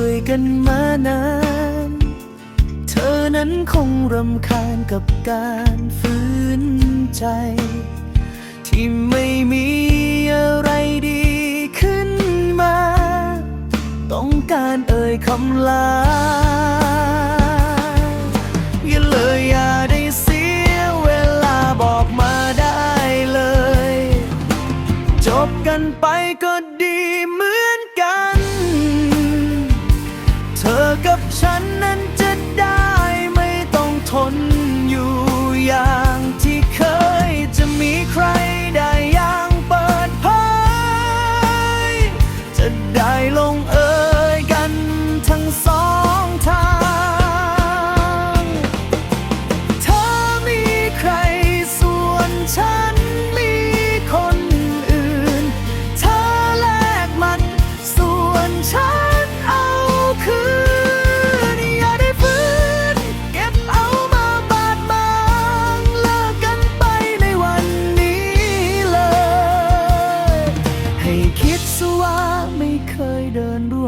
ด้วยกันมานาน เธอนั้นคงรำคาญกับการฝืนใจ ที่ไม่มีอะไรดีขึ้นมา ต้องการเอ่ยคำลาอย่าเลยอย่าได้เสียเวลาบอกมาได้เลย จบกันไปก็ ฉัน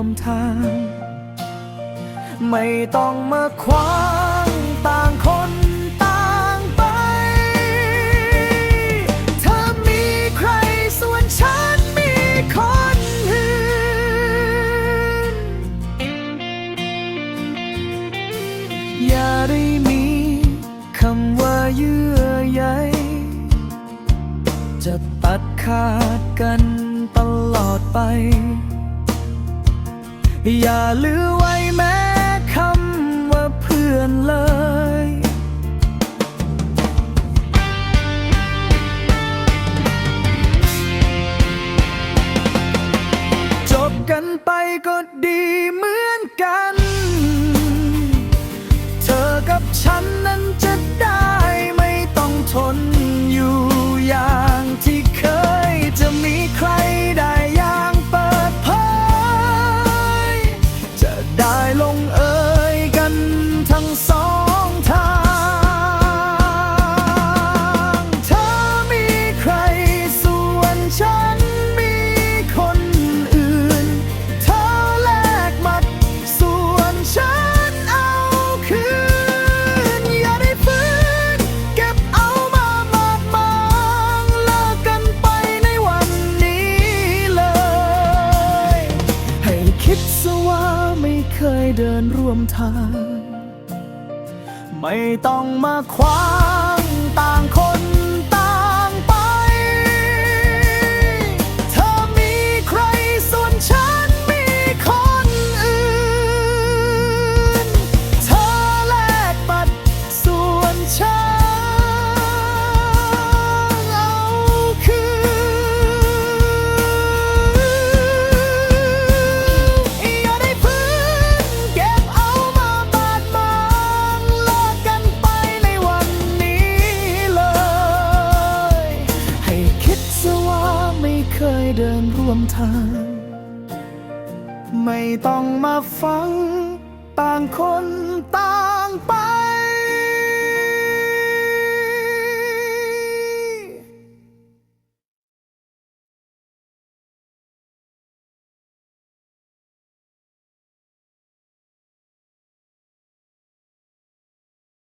มทาง ไม่ต้องมาขวางต่างคนต่างไป เธอมีใครส่วนฉันมีคนอื่น อย่าได้มีคำว่าเยื่อใยจะตัดขาดกันตลอดไป อย่าลือไว้แม้คำว่าเพื่อนเลยจบกันไปก็ดีเหมือนกัน เธอกับฉันนะ งสองทาง เธอมีใครส่วนฉันมีคนอื่น เธอแลกมัด ส่วนฉันเอาคืน อย่าได้ฝืนเก็บเอามาบาดหมางเลิกกันไปในวันนี้เลย ให้คิดซะว่าไม่เคยเดินร่วมทาง ไม่ต้องมาคว้างต่างคน วมทาง ไม่ต้องมาฟัง ต่างคนต่างไป